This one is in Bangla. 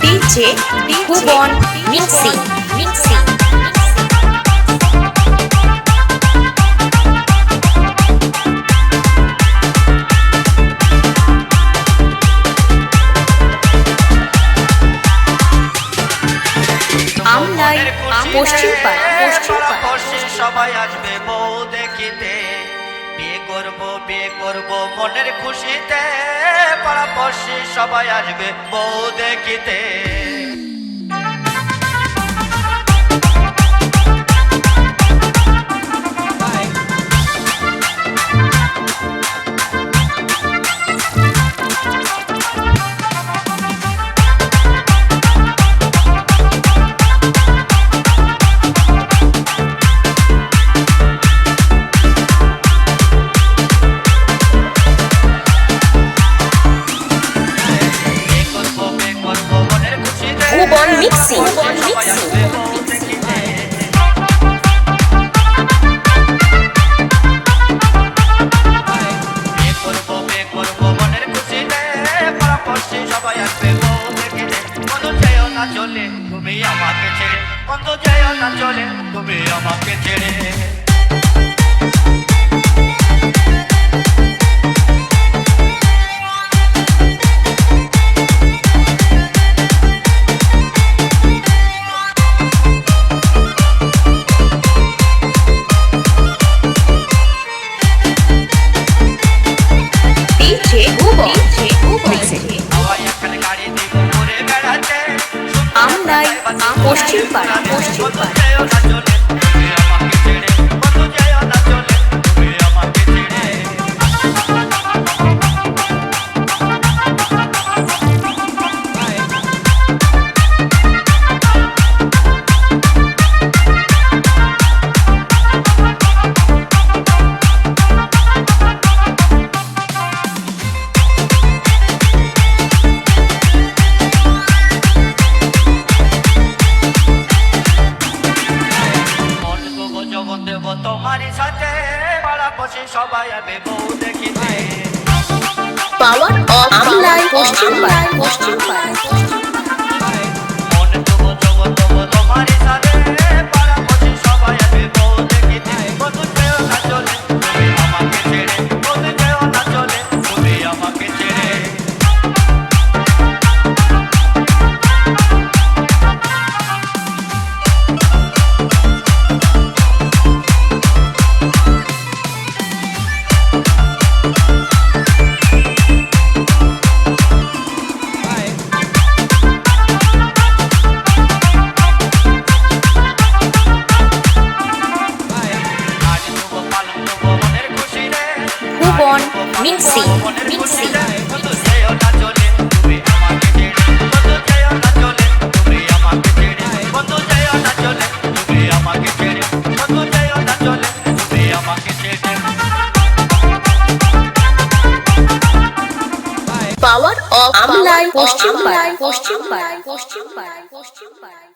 DJ Bubon Mixi Mixi বসছি। সবাই আসবে বউ দেখিতে। বিয়ে করব বিয়ে করব মনের খুশিতে। পাড়া বসে সবাই আসবে বউ দেখিতে। mixing. mixing. চলে তুমি আমাকে ছেড়ে কত যায় না চলে তুমি আমাকে ছেড়ে সবাই আবে বউ দেখিতে। পাওয়ার অফ পশ্চিম পশ্চিম বাংলায় পাওয়ার অফ আমলায় পশ্চিম পাড়া পশ্চিম পাড়া পশ্চিম পশ্চিম